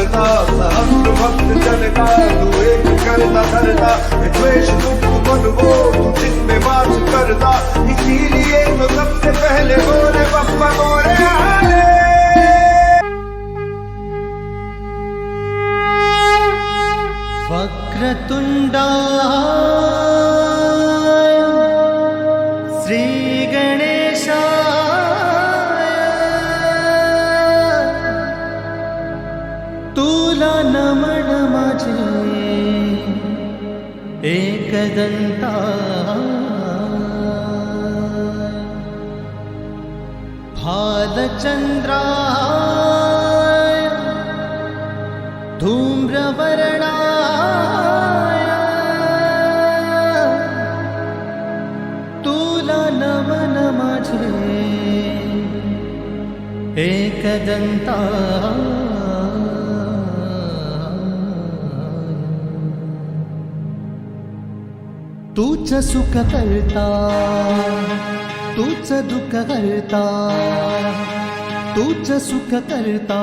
करता सहस्र भक्त जन तू एक करता धरता द्वेष दुख मन वो तू जिसमें बात करता, इसीलिए तो सबसे पहले बोले पप्पा बोले, आले। वक्रतुण्डा एकदंता भालचन्द्राय धूम्रवर्णाय। तुला नमन माझे एकदंता। तूच सुख करता तूच दुःख करता तूच सुख करता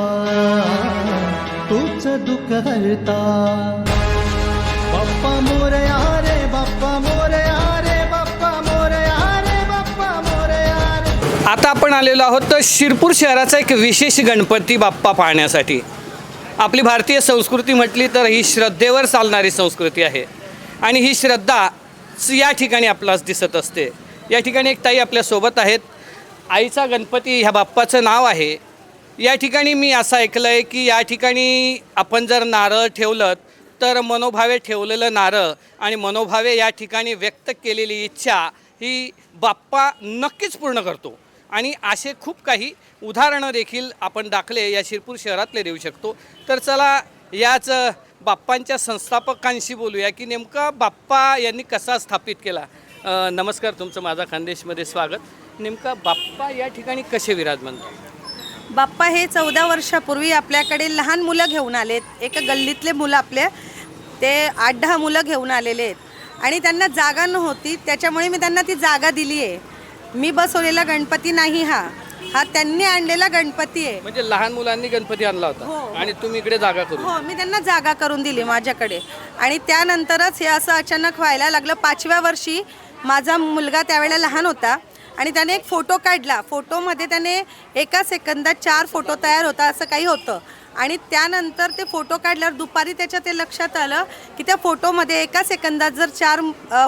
तूच दुःख करता. बाप्पा मोरया रे बाप्पा मोरया रे बाप्पा मोरया रे बाप्पा मोरया रे आता आपण आलेलो आहोत तर शिरपूर शहराचा एक विशेष गणपती बाप्पा पाहण्यासाठी. आपली भारतीय संस्कृती म्हटली तर ही श्रद्धेवर चालणारी संस्कृती आहे. आणि ही श्रद्धा या ठिकाणी आपल्यास दिसत असते. या ठिकाणी एक ताई आपल्यासोबत आहेत. आईचा गणपती ह्या बाप्पाचं नाव आहे. या ठिकाणी मी असं ऐकलं आहे की या ठिकाणी आपण जर नारळ ठेवलं तर मनोभावे ठेवलेलं नारळ आणि मनोभावे या ठिकाणी व्यक्त केलेली इच्छा ही बाप्पा नक्कीच पूर्ण करतो. आणि असे खूप काही उदाहरणं देखील आपण दाखले या शिरपूर शहरातले देऊ शकतो. तर चला याच बाप्पांच्या संस्थापकांशी बोलूया की नेमका बाप्पा यांनी कसा स्थापित केला? अ, नमस्कार तुमचं माझा खानदेशमध्ये स्वागत. नेमका बाप्पा या ठिकाणी कसे विराजमान बाप्पा हे चौदा वर्षापूर्वी आपल्याकडे लहान मुलं घेऊन आलेत. एका गल्लीतले मुलं आपले. ते आठ दहा मुलं घेऊन आलेले आहेत. आणि त्यांना जागा नव्हती. त्याच्यामुळे मी त्यांना ती जागा दिली आहे मी बसवलेला गणपती नाही हा. हा त्यांनी आणलेला गणपती आहे. म्हणजे लहान मुलांनी गणपती आणला हो. होता आणि तुम्ही इकडे जागा करू हो मी त्यांना जागा करून दिली माझ्याकडे. आणि त्यानंतरच हे असं अचानक व्हायला लागलं. पाचव्या वर्षी माझा मुलगा त्यावेळेला लहान होता आणि त्याने एक फोटो काढला. फोटोमध्ये त्याने एका सेकंदात चार फोटो तयार होता असं काही होतं. आणि त्यानंतर ते फोटो काढल्यावर दुपारी त्याच्या ते लक्षात आलं की त्या फोटोमध्ये एका सेकंदात जर चार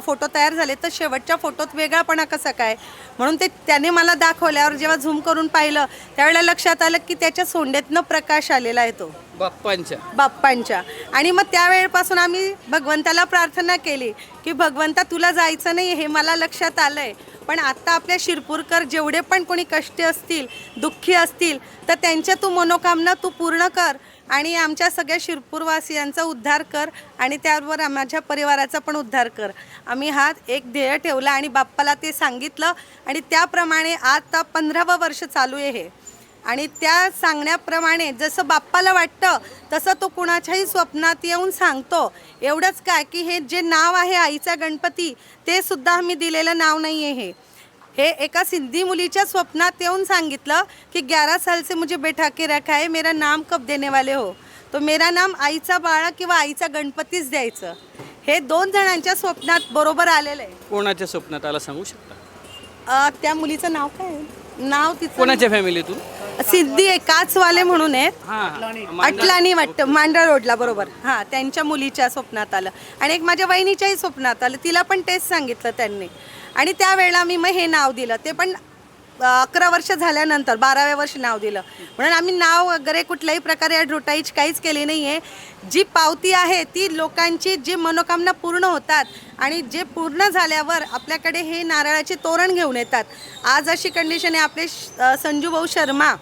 फोटो तयार झाले तर शेवटच्या फोटोत वेगळापणा कसा काय? म्हणून ते त्याने मला दाखवल्यावर जेव्हा झूम करून पाहिलं त्यावेळेला लक्षात आलं की त्याच्या सोंडेतनं प्रकाश आलेला आहे तो. बाप्पांच्या. बाप्पांच्या. आणि मग त्यावेळेपासून आम्ही भगवंताला प्रार्थना केली की भगवंता तुला जायचं नाही हे मला लक्षात आलंय. पण आत्ता आपल्या शिरपूरकर जेवढे पण कोणी कष्टी असतील दुःखी असतील तर त्यांच्या तू मनोकामना तू पूर्ण कर आणि आमच्या सगळ्या शिरपूरवासियांचा उद्धार कर आणि त्याबरोबर माझ्या परिवाराचा पण उद्धार कर. आम्ही हा एक ध्येय ठेवला आणि बाप्पाला ते सांगितलं आणि त्याप्रमाणे आता पंधरावं वर्ष चालू आहे हे. आणि त्या सांगण्याप्रमाणे जसं बाप्पाला वाटतं तसं तो कुणाच्याही स्वप्नात येऊन सांगतो. एवढंच काय की हे जे नाव आहे आईचा गणपती ते सुद्धा आम्ही दिलेलं नाव नाही आहे हे. हे एका सिद्धी मुलीच्या स्वप्नात येऊन सांगितलं की ग्यारा साल से मुझे बैठा के रखा है मेरा नाम कब देने वाले हो? तो मेरा नाम आईचा बाळा किंवा आईचा गणपतीच द्यायचं. हे दोन जणांच्या स्वप्नात बरोबर आलेलं आहे. कोणाच्या स्वप्नात आला सांगू शकता? अं, त्या मुलीचं नाव काय आहे? नाव तिचं कोणाच्या फॅमिलीतून सिद्धी आहे काचवाले म्हणून आहेत. हां अटलानी. वाटतं मांडळ रोडला बरोबर. हां त्यांच्या मुलीच्या स्वप्नात आलं. आणि एक माझ्या वहिनीच्याही स्वप्नात आलं. तिला पण तेच सांगितलं त्यांनी. आणि त्यावेळेला मी मग हे नाव दिलं. ते पण अकरा वर्ष झाल्यानंतर बाराव्या वर्षी नाव दिलं. म्हणून आम्ही नाव वगैरे कुठल्याही प्रकारे ॲडव्हर्टाईज काहीच केली नाही आहे जी पावती आहे ती लोकांची जी मनोकामना पूर्ण होतात आणि जे पूर्ण झाल्यावर आपल्याकडे हे नारळाचे तोरण घेऊन येतात. आज अशी कंडिशन आहे आपले श- अं, संजू भाऊ शर्मा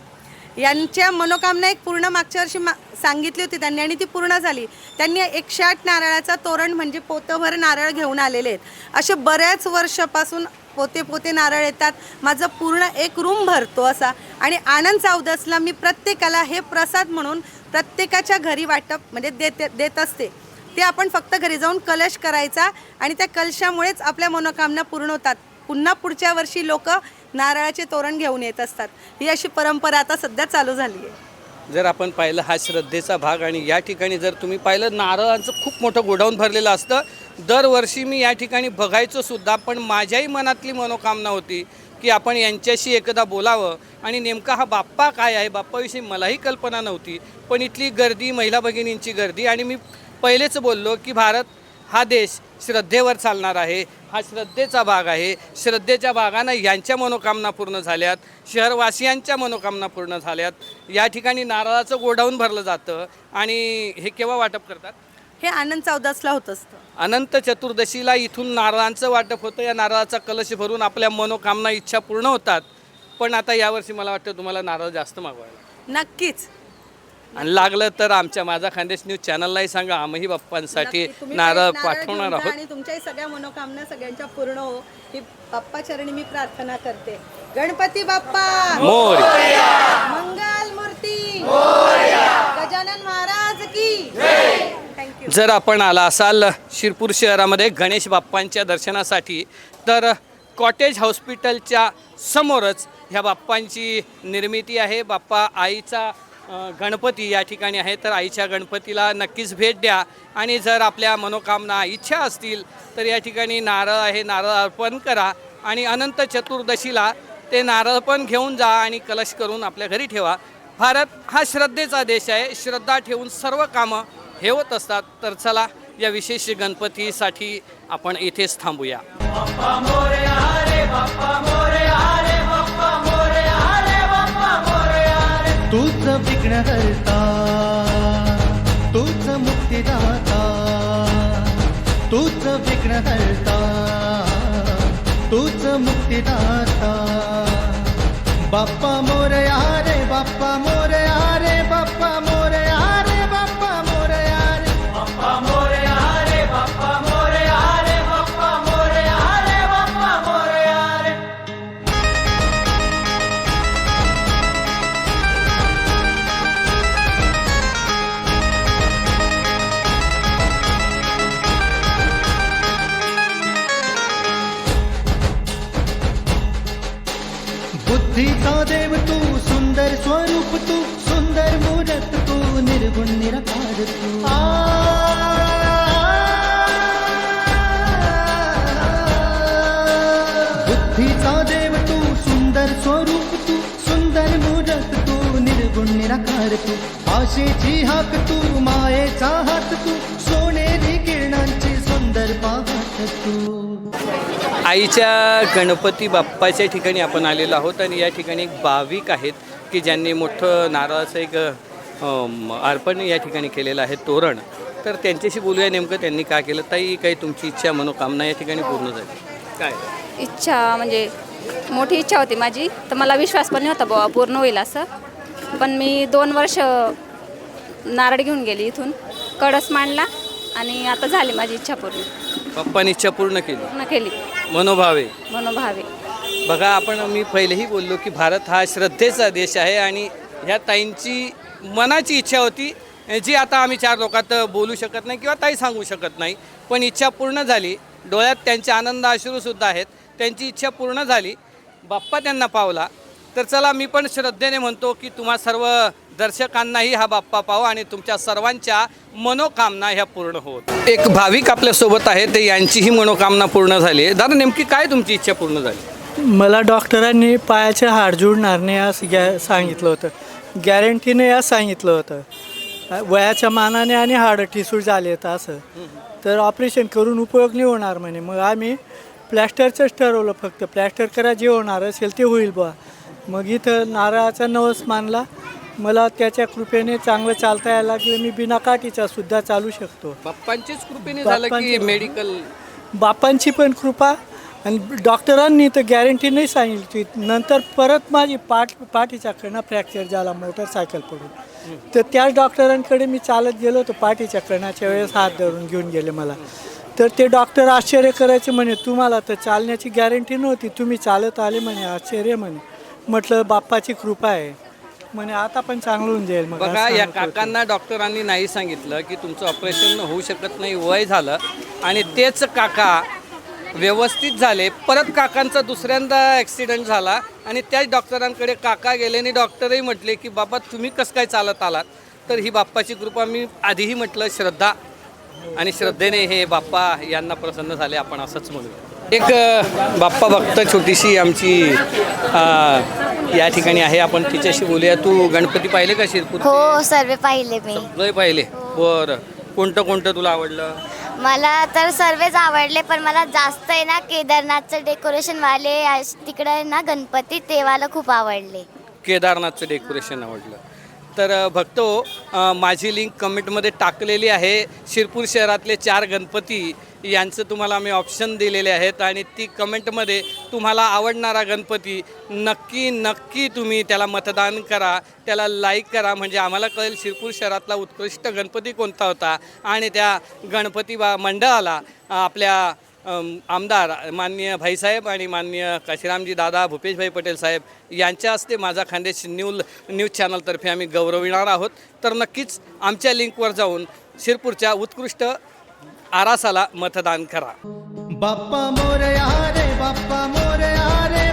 यांच्या मनोकामना एक पूर्ण मागच्या वर्षी मा सांगितली होती त्यांनी आणि ती पूर्ण झाली. त्यांनी एकशे आठ नारळाचा तोरण म्हणजे पोतभर नारळ घेऊन आलेले आहेत. असे बऱ्याच वर्षापासून पोते पोते नारळ येतात. माझं पूर्ण एक रूम भरतो असा. आणि आनंद चौदसला मी प्रत्येकाला हे प्रसाद म्हणून प्रत्येकाच्या घरी वाटप म्हणजे देते देत असते. ते आपण फक्त घरी जाऊन कलश करायचा आणि त्या कलशामुळेच आपल्या मनोकामना पूर्ण होतात. पुन्हा पुढच्या वर्षी लोक नारळाचे तोरण घेऊन येत असतात. ही अशी परंपरा आता सध्या चालू झाली आहे. जर आपण पाहिलं हा श्रद्धेचा भाग आणि या ठिकाणी जर तुम्ही पाहिलं नारळांचं खूप मोठं गोडाऊन भरलेलं असतं. दरवर्षी मी या ठिकाणी बघायचो सुद्धा पण माझ्याही मनातली मनोकामना होती की आपण यांच्याशी एकदा बोलावं. आणि नेमका हा बाप्पा काय आहे? बाप्पाविषयी मलाही कल्पना नव्हती पण इथली गर्दी महिला भगिनींची गर्दी. आणि मी पहिलेच बोललो की भारत हा देश श्रद्धेवर चालणार आहे. हा श्रद्धेचा भाग आहे. श्रद्धेच्या भागानं यांच्या मनोकामना पूर्ण झाल्यात. शहरवासियांच्या मनोकामना पूर्ण झाल्यात. या ठिकाणी नारळाचं गोडाऊन भरलं जातं. आणि हे केव्हा वाटप करतात? हे आनंद चौदासला होत असतं. अनंत चतुर्दशीला इथून नारळांचं वाटप होतं. या नारळाचा कलश भरून आपल्या मनोकामना इच्छा पूर्ण होतात. पण आता यावर्षी मला वाटतं तुम्हाला नारळ जास्त मागवायला. नक्कीच. आणि लागलं तर आमच्या माझा खानदेश न्यूज चॅनललाही सांगा. आम्ही बाप्पांसाठी नारळ पाठवणार आहोत. आणि तुमच्याही सगळ्या मनोकामना सगळ्यांच्या पूर्ण हो. ही बाप्पा चरणी मी प्रार्थना करते. गणपती बाप्पा! मोर मंगल मूर्ती! गजानन महाराज की! थँक्यू जर आपण आला असाल शिरपूर शहरामध्ये गणेश बाप्पांच्या दर्शनासाठी तर कॉटेज हॉस्पिटलच्या समोरच ह्या बाप्पांची निर्मिती आहे. बाप्पा आईचा गणपती या ठिकाणी आहे. तर आईच्या गणपतीला नक्कीच भेट द्या. आणि जर आपल्या मनोकामना इच्छा असतील तर या ठिकाणी नारळ आहे नारळ अर्पण करा. आणि अनंत चतुर्दशीला ते नारळ पण घेऊन जा आणि कलश करून आपल्या घरी ठेवा. भारत हा श्रद्धेचा देश आहे. श्रद्धा ठेवून सर्व कामं हे होत असतात. तर चला या विशेष गणपतीसाठी आपण इथेच थांबूया. विघ्न हरता तूच मुक्तीदाता तूच विघ्न हरता तूच मुक्तीदाता बाप्पा मोरया रे बाप्पा मोरया. बुद्धीचा देव तू सुंदर स्वरूप तू सुंदर मूरत तू निर्गुण निराकार तू आशेची हाक तू मायेचा हात तू सोनेरी किरणांची सुंदर पाहत तू आईच्या गणपती बाप्पाच्या ठिकाणी आपण आलेलो आहोत आणि या ठिकाणी एक भाविक आहेत की ज्यांनी मोठं नारळाचं एक अर्पण या ठिकाणी केलेलं आहे तोरण. तर त्यांच्याशी बोलूया नेमकं त्यांनी काय केलं. ताई काही तुमची इच्छा मनोकामना या ठिकाणी पूर्ण झाली. काय? इच्छा म्हणजे मोठी इच्छा होती माझी. तर मला विश्वास पण नव्हता बाबा पूर्ण होईल असं. पण मी दोन वर्ष नारळ घेऊन गेली इथून कडस मांडला आणि आता झाली माझी इच्छा पूर्ण. बाप्पाने इच्छा पूर्ण केली? पूर्ण केली. मनोभावे? मनोभावे. बघा आपण मी पहिलेही बोललो की भारत हा श्रद्धेचा देश आहे आणि ह्या ताईंची मनाची इच्छा होती जी आता आम्ही चार लोकात बोलू शकत नाही किंवा ताई सांगू शकत नाही पण इच्छा पूर्ण झाली. डोळ्यात त्यांचे आनंद अश्रूसुद्धा आहेत. त्यांची इच्छा पूर्ण झाली. बाप्पा त्यांना पावला. तर चला मी पण श्रद्धेने म्हणतो की तुम्हा सर्व दर्शकांनाही हा बाप्पा पाव आणि तुमच्या सर्वांच्या मनोकामना ह्या पूर्ण होत. एक भाविक आपल्यासोबत आहे ते यांचीही मनोकामना पूर्ण झाली आहे. दादा नेमकी काय तुमची इच्छा पूर्ण झाली? मला डॉक्टरांनी पायाचे हाड जुळणार नाही असं सांगितलं होतं. गॅरंटीने असं सांगितलं होतं. वयाच्या मानाने आणि हाडं ठिसूळ झाले आहेत असं. तर ऑपरेशन करून उपयोग नाही होणार म्हणे. मग आम्ही प्लॅस्टरचंच ठरवलं फक्त. प्लॅस्टर करा जे होणार असेल ते होईल बुवा. मग इथं नारळाचा नवस मानला. मला त्याच्या कृपेने चांगलं चालता यायला लागलं. मी बिना काठीचा सुद्धा चालू शकतो. बाप्पांचीच कृपेने झालं की बाप्पांची- मेडिकल बापांची पण कृपा. आणि डॉक्टरांनी तर गॅरंटी नाही सांगितली. नंतर परत माझी पाठ पाठीचा कणा फ्रॅक्चर झाला मोटरसायकल पडून. तर त्याच डॉक्टरांकडे मी चालत गेलो होतो पाठीच्या कणाच्या वेळेस हात धरून घेऊन गेले मला. तर ते डॉक्टर आश्चर्य करायचे म्हणे तुम्हाला तर चालण्याची गॅरंटी नव्हती तुम्ही चालत आले म्हणे आश्चर्य म्हणे. म्हटलं बाप्पाची कृपा आहे. म्हणे आता पण चांगलं होऊन जाईल. मग बघा या. काकांना डॉक्टरांनी नाही सांगितलं की तुमचं ऑपरेशन होऊ शकत नाही वय झालं. आणि तेच काका व्यवस्थित झाले. परत काकांचा दुसऱ्यांदा ॲक्सिडेंट झाला आणि त्याच डॉक्टरांकडे काका गेले आणि डॉक्टरही म्हटले की बाबा तुम्ही कसं काय चालत आलात? तर ही बाप्पाची कृपा मी आधीही म्हटलं श्रद्धा आणि श्रद्धेने हे बाप्पा यांना प्रसन्न झाले आपण असंच म्हणूया. एक बाप्पा भक्त छोटीशी आमची या ठिकाणी आहे. आपण तिच्याशी बोलूया. तू गणपती पाहिले का शिरपूर हो सर्व पाहिले मी. सगळे पाहिले. बरं. कोणतं कोणतं तुला आवडलं? मला तर सर्वच आवडले पण मला जास्त आहे ना केदारनाथचं डेकोरेशन वाले तिकडे आहे ना गणपती ते वाला खूप आवडले. केदारनाथचं डेकोरेशन आवडलं. तर अ, अ, माझी लिंक कमेंटमध्ये टाकलेली आहे. शिरपूर शहरातले चार गणपती यांचं तुम्हाला आम्ही ऑप्शन दिलेले आहेत आणि ती कमेंटमध्ये तुम्हाला आवडणारा गणपती नक्की नक्की तुम्ही त्याला मतदान करा त्याला लाईक करा. म्हणजे आम्हाला कळेल शिरपूर शहरातला उत्कृष्ट गणपती कोणता होता आणि त्या गणपती बा मंडळाला आपल्या आमदार माननीय भाईसाहेब आणि माननीय काशीरामजी दादा भूपेशभाई पटेल साहेब यांच्या हस्ते माझा खानदेश न्यूज न्यूज चॅनलतर्फे आम्ही गौरविणार आहोत. तर नक्कीच आमच्या लिंकवर जाऊन शिरपूरच्या उत्कृष्ट आरासाला मतदान करा. बाप्पा मोरया रे बाप्पा मोरया रे